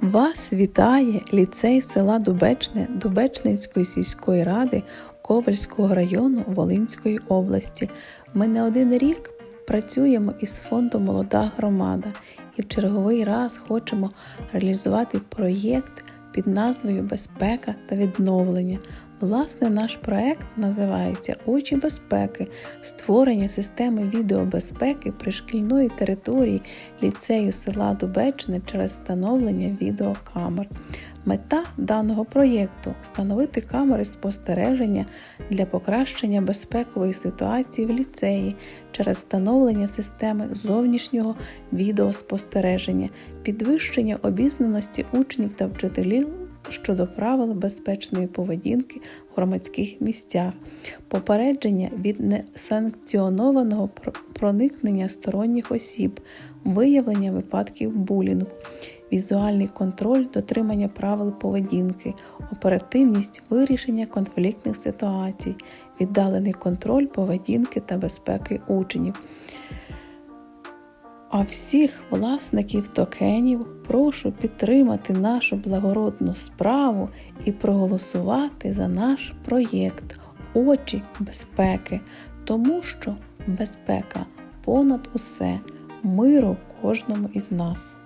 Вас вітає ліцей села Дубечне Дубечницької сільської ради Ковальського району Волинської області. Ми не один рік працюємо із фондом Молода громада і в черговий раз хочемо реалізувати проєкт під назвою Безпека та відновлення. Власне, наш проект називається Очі безпеки, створення системи відеобезпеки пришкільної території ліцею села Дубечне через встановлення відеокамер. Мета даного проєкту встановити камери спостереження для покращення безпекової ситуації в ліцеї через встановлення системи зовнішнього відеоспостереження, підвищення обізнаності учнів та вчителів щодо правил безпечної поведінки в громадських місцях, попередження від несанкціонованого проникнення сторонніх осіб, виявлення випадків булінгу, візуальний контроль дотримання правил поведінки, оперативність вирішення конфліктних ситуацій, віддалений контроль поведінки та безпеки учнів. А всіх власників токенів прошу підтримати нашу благородну справу і проголосувати за наш проєкт Очі безпеки, тому що безпека понад усе, миру кожному із нас.